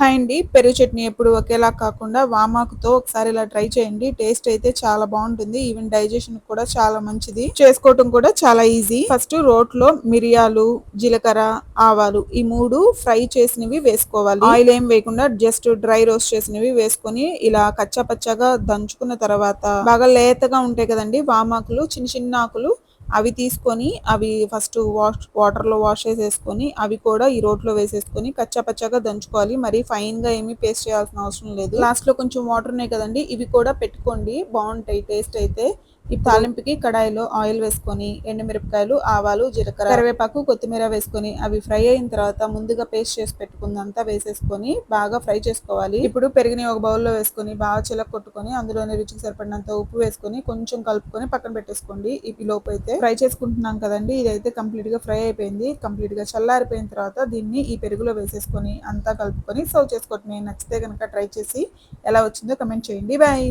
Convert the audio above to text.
Hi అండి పెరుగు చట్నీ ఎప్పుడు ఒకేలా కాకుండా వామాకుతో ఒకసారి ఇలా ట్రై చేయండి. టేస్ట్ అయితే చాలా బాగుంటుంది. ఈవెన్ డైజెషన్ కూడా చాలా మంచిది. చేసుకోవటం కూడా చాలా ఈజీ ఫస్ట్ రోట్లో మిరియాలు జీలకర్ర ఆవాలు ఈ మూడు ఫ్రై చేసినవి వేసుకోవాలి. ఆయిల్ ఏం వేయకుండా జస్ట్ డ్రై రోస్ట్ చేసినవి వేసుకొని ఇలా కచ్చా పచ్చగా దంచుకున్న తర్వాత బాగా లేతగా ఉంటాయి కదండి. వామాకులు చిన్న చిన్న ఆకులు అవి తీసుకొని అవి ఫస్ట్ వాష్ వాటర్లో వాష్ చేసేసుకొని అవి కూడా ఈ రోట్లో వేసేసుకొని కచ్చాపచ్చాగా దంచుకోవాలి. మరి ఫైన్గా ఏమీ పేస్ట్ చేయాల్సిన అవసరం లేదు. లాస్ట్లో కొంచెం వాటర్ ఉన్నాయి కదండి ఇవి కూడా పెట్టుకోండి. బాగుంటాయి టేస్ట్ అయితే. ఈ తాలింపుకి కడాయిలో ఆయిల్ వేసుకొని ఎండుమిరపకాయలు ఆవాలు జీలకర్ర కరివేపాకు కొత్తిమీర వేసుకొని అవి ఫ్రై అయిన తర్వాత ముందుగా పేస్ట్ చేసి పెట్టుకుందంతా వేసేసుకొని బాగా ఫ్రై చేసుకోవాలి. ఇప్పుడు పెరిగిన ఒక బౌల్లో వేసుకొని బాగా చిలక కొట్టుకొని అందులోనే రుచికి సరిపడినంత ఉప్పు వేసుకొని కొంచెం కలుపుకొని పక్కన పెట్టేసుకోండి. ఇవి లోపు అయితే ఫ్రై చేసుకుంటున్నాం కదండి ఇదైతే కంప్లీట్గా ఫ్రై అయిపోయింది. కంప్లీట్గా చల్లారిపోయిన తర్వాత దీన్ని ఈ పెరుగులో వేసేసుకొని అంతా కలుపుకొని సర్వ్ చేసుకోవటమే నచ్చితే కనుక ట్రై చేసి ఎలా వచ్చిందో కమెంట్ చేయండి. బాయ్!